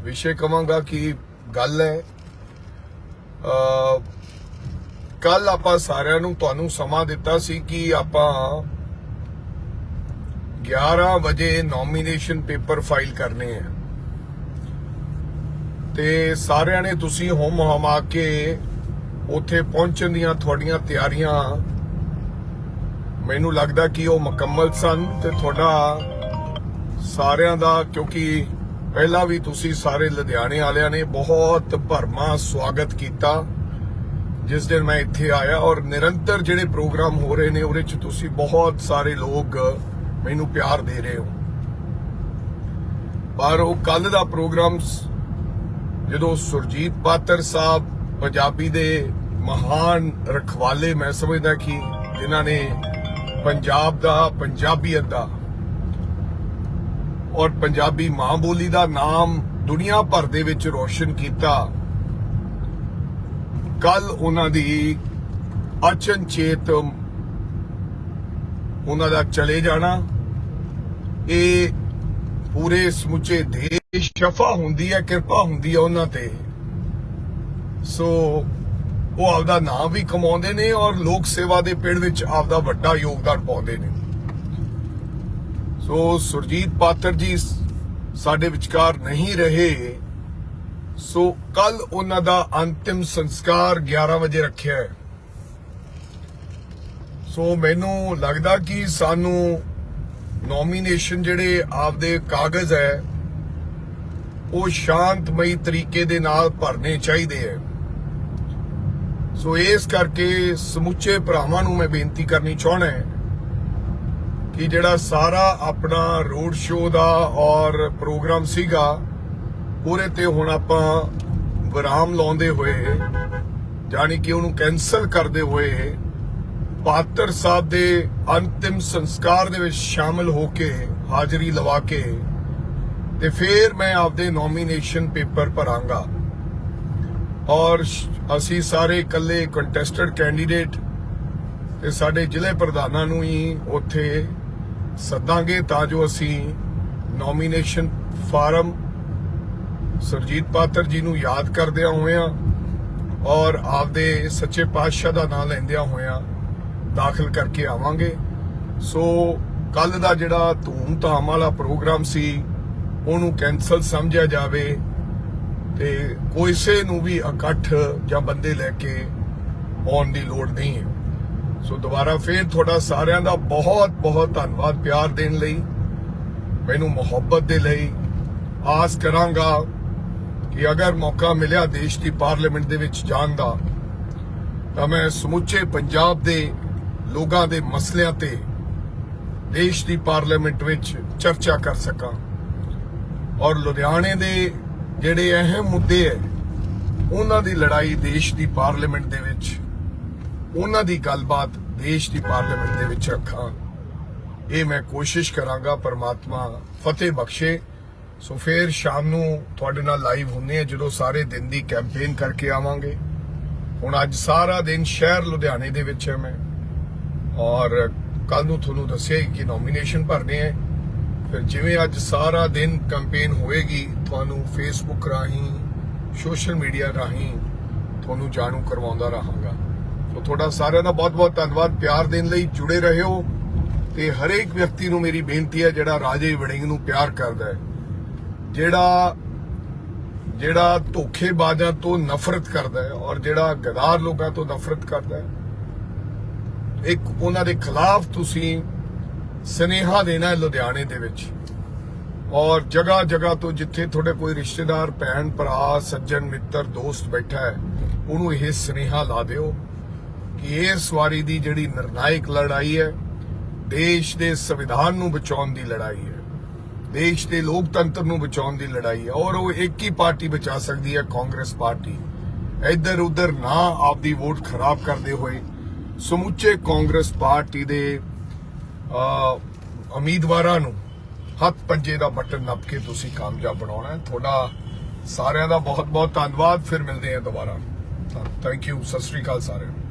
ਵਿਸ਼ੇ ਕਵਾਂਗਾ ਕਿ ਗੱਲ ਹੈ ਅ ਕੱਲ ਆਪਾਂ ਸਾਰਿਆਂ ਨੂੰ ਤੁਹਾਨੂੰ ਸਮਾਂ ਦਿੱਤਾ ਸੀ ਕਿ ਆਪਾਂ 11 ਵਜੇ ਨੋਮੀਨੇਸ਼ਨ ਪੇਪਰ ਫਾਈਲ ਕਰਨੇ ਆ। ਤੇ ਸਾਰਿਆਂ ਨੇ ਤੁਸੀਂ ਹੋਮ ਹਮਾ ਕੇ ਉੱਥੇ ਪਹੁੰਚਣ ਦੀਆਂ ਤੁਹਾਡੀਆਂ ਤਿਆਰੀਆਂ, ਮੈਨੂੰ ਲੱਗਦਾ ਕਿ ਉਹ ਮੁਕੰਮਲ ਸਨ ਤੇ ਤੁਹਾਡਾ ਸਾਰਿਆਂ ਦਾ, ਕਿਉਂਕਿ ਪਹਿਲਾਂ ਵੀ ਤੁਸੀਂ ਸਾਰੇ ਲੁਧਿਆਣੇ ਵਾਲਿਆਂ ਨੇ ਬਹੁਤ ਭਰਮਾ ਸਵਾਗਤ ਕੀਤਾ। ਜਿਸ ਦਿਨ ਮੈਂ ਇੱਥੇ ਆਇਆ ਔਰ ਨਿਰੰਤਰ ਜਿਹੜੇ ਪ੍ਰੋਗਰਾਮ ਹੋ ਰਹੇ ਨੇ, ਉਹਦੇ ਚ ਤੁਸੀਂ ਬਹੁਤ ਸਾਰੇ ਲੋਕ ਮੈਨੂੰ ਪਿਆਰ ਦੇ ਰਹੇ ਹੋ। ਪਰ ਉਹ ਕੱਲ ਦਾ ਪ੍ਰੋਗਰਾਮ ਜਦੋਂ ਸੁਰਜੀਤ ਪਾਤਰ ਸਾਹਿਬ ਪੰਜਾਬੀ ਦੇ ਮਹਾਨ ਰਖਵਾਲੇ, ਮੈਂ ਸਮਝਦਾ ਕਿ ਜਿਨ੍ਹਾਂ ਨੇ ਪੰਜਾਬ ਦਾ, ਪੰਜਾਬੀਅਤ ਦਾ ਔਰ ਪੰਜਾਬੀ ਮਾਂ ਬੋਲੀ ਦਾ ਨਾਮ ਦੁਨੀਆ ਭਰ ਦੇ ਵਿੱਚ ਰੋਸ਼ਨ ਕੀਤਾ। ਕੱਲ ਉਹਨਾਂ ਦੀ ਅਚਨਚੇਤ ਉਹਨਾਂ ਦਾ ਚਲੇ ਜਾਣਾ। ਇਹ ਪੂਰੇ ਸਮੁੱਚੇ ਦੇਸ਼ ਸ਼ਫਾ ਹੁੰਦੀ ਹੈ, ਕਿਰਪਾ ਹੁੰਦੀ ਹੈ ਉਹਨਾਂ ਤੇ। ਸੋ ਉਹ ਆਪਦਾ ਨਾਮ ਵੀ ਕਮਾਉਂਦੇ ਨੇ ਔਰ ਲੋਕ ਸੇਵਾ ਦੇ ਪਿੜ ਵਿੱਚ ਆਪਦਾ ਵੱਡਾ ਯੋਗਦਾਨ ਪਾਉਂਦੇ ਨੇ। ਸੋ ਸੁਰਜੀਤ ਪਾਤਰ ਜੀ ਸਾਡੇ ਵਿਚਕਾਰ ਨਹੀਂ ਰਹੇ। ਸੋ ਕੱਲ ਉਹਨਾਂ ਦਾ ਅੰਤਿਮ ਸੰਸਕਾਰ 11 ਵਜੇ ਰੱਖਿਆ ਹੈ। ਸੋ ਮੈਨੂੰ ਲੱਗਦਾ ਕਿ ਸਾਨੂੰ ਨੋਮੀਨੇਸ਼ਨ ਜਿਹੜੇ ਆਪਦੇ ਕਾਗਜ਼ ਹੈ, ਉਹ ਸ਼ਾਂਤਮਈ ਤਰੀਕੇ ਦੇ ਨਾਲ ਭਰਨੇ ਚਾਹੀਦੇ ਹੈ। ਸੋ ਇਸ ਕਰਕੇ ਸਮੁੱਚੇ ਭਰਾਵਾਂ ਨੂੰ ਮੈਂ ਬੇਨਤੀ ਕਰਨੀ ਚਾਹਣਾ ਹੈ ਕਿ ਜਿਹੜਾ ਸਾਰਾ ਆਪਣਾ ਰੋਡ ਸ਼ੋਅ ਦਾ ਔਰ ਪ੍ਰੋਗਰਾਮ ਸੀਗਾ, ਉਹਦੇ ਤੇ ਹੁਣ ਆਪਾਂ ਵਿਰਾਮ ਲਾਉਂਦੇ ਹੋਏ ਜਾਨੀ ਕਿ ਉਹਨੂੰ ਕੈਨਸਲ ਕਰਦੇ ਹੋਏ ਪਾਤਰ ਸਾਹਿਬ ਦੇ ਅੰਤਿਮ ਸੰਸਕਾਰ ਦੇ ਵਿੱਚ ਸ਼ਾਮਲ ਹੋ ਕੇ ਹਾਜ਼ਰੀ ਲਵਾ ਕੇ ਤੇ ਫਿਰ ਮੈਂ ਆਪਦੇ ਨੋਮੀਨੇਸ਼ਨ ਪੇਪਰ ਭਰਾਂਗਾ। ਔਰ ਅਸੀਂ ਸਾਰੇ ਇਕੱਲੇ ਕੰਟੈਸਟਡ ਕੈਂਡੀਡੇਟ ਤੇ ਸਾਡੇ ਜ਼ਿਲ੍ਹੇ ਪ੍ਰਧਾਨਾਂ ਨੂੰ ਹੀ ਉੱਥੇ ਸੱਦਾਂਗੇ ਤਾਂ ਜੋ ਅਸੀਂ ਨੋਮੀਨੇਸ਼ਨ ਫਾਰਮ ਸਰਜੀਤ ਪਾਤਰ ਜੀ ਨੂੰ ਯਾਦ ਕਰਦਿਆਂ ਹੋਇਆਂ ਔਰ ਆਪਦੇ ਸੱਚੇ ਪਾਤਸ਼ਾਹ ਦਾ ਨਾਮ ਲੈਂਦਿਆਂ ਹੋਇਆਂ ਦਾਖਲ ਕਰਕੇ ਆਵਾਂਗੇ। ਸੋ ਕੱਲ ਦਾ ਜਿਹੜਾ ਧੂਮ-ਧਾਮ ਵਾਲਾ ਪ੍ਰੋਗਰਾਮ ਸੀ, ਉਹਨੂੰ ਕੈਨਸਲ ਸਮਝਿਆ ਜਾਵੇ ਤੇ ਕੋਈਸੇ ਨੂੰ ਵੀ ਇਕੱਠ ਜਾਂ ਬੰਦੇ ਲੈ ਕੇ ਆਉਣ ਦੀ ਲੋੜ ਨਹੀਂ ਹੈ। ਸੋ ਦੁਬਾਰਾ ਫੇਰ ਤੁਹਾਡਾ ਸਾਰਿਆਂ ਦਾ ਬਹੁਤ ਬਹੁਤ ਧੰਨਵਾਦ ਪਿਆਰ ਦੇਣ ਲਈ, ਮੈਨੂੰ ਮੁਹੱਬਤ ਦੇ ਲਈ। ਆਸ ਕਰਾਂਗਾ ਕਿ ਅਗਰ ਮੌਕਾ ਮਿਲਿਆ ਦੇਸ਼ ਦੀ ਪਾਰਲੀਮੈਂਟ ਦੇ ਵਿੱਚ ਜਾਣ ਦਾ, ਤਾਂ ਮੈਂ ਸਮੁੱਚੇ ਪੰਜਾਬ ਦੇ ਲੋਕਾਂ ਦੇ ਮਸਲਿਆਂ ਤੇ ਦੇਸ਼ ਦੀ ਪਾਰਲੀਮੈਂਟ ਵਿੱਚ ਚਰਚਾ ਕਰ ਸਕਾਂ। ਔਰ ਲੁਧਿਆਣੇ ਦੇ ਜਿਹੜੇ ਅਹਿਮ ਮੁੱਦੇ ਹੈ, ਉਹਨਾਂ ਦੀ ਲੜਾਈ ਦੇਸ਼ ਦੀ ਪਾਰਲੀਮੈਂਟ ਦੇ ਵਿੱਚ ਉਹਨਾਂ ਦੀ ਗੱਲਬਾਤ ਦੇਸ਼ ਦੀ ਪਾਰਲੀਮੈਂਟ ਦੇ ਵਿੱਚ ਰੱਖਾਂ। ਇਹ ਮੈਂ ਕੋਸ਼ਿਸ਼ ਕਰਾਂਗਾ ਪਰਮਾਤਮਾ ਫਤਿਹ ਬਖਸ਼ੇ। ਸੋ ਫੇਰ ਸ਼ਾਮ ਨੂੰ ਤੁਹਾਡੇ ਨਾਲ ਲਾਈਵ ਹੁੰਨੇ ਆ ਜਦੋਂ ਸਾਰੇ ਦਿਨ ਦੀ ਕੈਂਪੇਨ ਕਰਕੇ ਆਵਾਂਗੇ। ਹੁਣ ਅੱਜ ਸਾਰਾ ਦਿਨ ਸ਼ਹਿਰ ਲੁਧਿਆਣੇ ਦੇ ਵਿੱਚ ਹੈ ਮੈਂ। ਔਰ ਕੱਲ ਨੂੰ ਤੁਹਾਨੂੰ ਦੱਸਿਆ ਕਿ ਨੋਮੀਨੇਸ਼ਨ ਭਰਨੇ ਹੈ। ਫਿਰ ਜਿਵੇਂ ਅੱਜ ਸਾਰਾ ਦਿਨ ਕੈਂਪੇਨ ਹੋਏਗੀ, ਤੁਹਾਨੂੰ ਫੇਸਬੁੱਕ ਰਾਹੀਂ, ਸੋਸ਼ਲ ਮੀਡੀਆ ਰਾਹੀਂ ਤੁਹਾਨੂੰ ਜਾਣੂ ਕਰਵਾਉਂਦਾ ਰਹਾਂਗਾ। ਸੋ ਤੁਹਾਡਾ ਸਾਰਿਆਂ ਦਾ ਬਹੁਤ-ਬਹੁਤ ਧੰਨਵਾਦ। ਪਿਆਰ ਦੇਣ ਲਈ ਜੁੜੇ ਰਹੋ ਤੇ ਹਰੇਕ ਵਿਅਕਤੀ ਨੂੰ ਮੇਰੀ ਬੇਨਤੀ ਹੈ ਜਿਹੜਾ ਰਾਜੇ ਵੜਿੰਗ ਨੂੰ ਪਿਆਰ ਕਰਦਾ ਹੈ, ਜਿਹੜਾ ਜਿਹੜਾ ਧੋਖੇਬਾਜ਼ਾਂ ਤੋਂ ਨਫ਼ਰਤ ਕਰਦਾ ਹੈ ਔਰ ਜਿਹੜਾ ਗਦਾਰ ਲੋਕਾਂ ਤੋਂ ਨਫ਼ਰਤ ਕਰਦਾ ਹੈ। ਇੱਕ ਉਹਨਾਂ ਦੇ ਖਿਲਾਫ ਤੁਸੀਂ ਸਨੇਹਾ ਦੇਣਾ ਲੁਧਿਆਣੇ ਦੇ ਵਿੱਚ ਔਰ ਜਗ੍ਹਾ ਜਗਾ ਤੋਂ ਜਿੱਥੇ ਤੁਹਾਡੇ ਕੋਈ ਰਿਸ਼ਤੇਦਾਰ, ਭੈਣ, ਭਰਾ, ਸੱਜਣ, ਮਿੱਤਰ, ਦੋਸਤ ਬੈਠਾ ਹੈ, ਉਹਨੂੰ ਇਹ ਸਨੇਹਾ ਲਾ ਦਿਓ। ਕਿ ਇਸ ਵਾਰੀ ਦੀ ਜਿਹੜੀ ਨਿਰਣਾਇਕ ਲੜਾਈ ਹੈ, ਦੇਸ਼ ਦੇ ਸੰਵਿਧਾਨ ਨੂੰ ਬਚਾਉਣ ਦੀ ਲੜਾਈ ਹੈ। ਦੇਸ਼ ਦੇ ਲੋਕਤੰਤਰ ਨੂੰ ਬਚਾਉਣ ਦੀ ਲੜਾਈ ਹੈ ਔਰ ਉਹ ਇੱਕ ਹੀ ਪਾਰਟੀ ਬਚਾ ਸਕਦੀ ਹੈ, ਕਾਂਗਰਸ ਪਾਰਟੀ। ਇੱਧਰ ਉੱਧਰ ਨਾ ਆਪਦੀ ਵੋਟ ਖਰਾਬ ਕਰਦੇ ਹੋਏ ਸਮੁੱਚੇ ਕਾਂਗਰਸ ਪਾਰਟੀ ਦੇ ਉਮੀਦਵਾਰਾਂ ਨੂੰ ਹੱਥ ਪੰਜੇ ਦਾ ਬਟਨ ਨੱਪ ਕੇ ਤੁਸੀਂ ਕਾਮਯਾਬ ਬਣਾਉਣਾ ਹੈ। ਤੁਹਾਡਾ ਸਾਰਿਆਂ ਦਾ ਬਹੁਤ ਬਹੁਤ ਧੰਨਵਾਦ। ਫਿਰ ਮਿਲਦੇ ਹਾਂ ਦੁਬਾਰਾ। ਥੈਂਕ ਯੂ ਸਤਿ ਸ੍ਰੀ ਅਕਾਲ ਸਾਰਿਆਂ ਨੂੰ।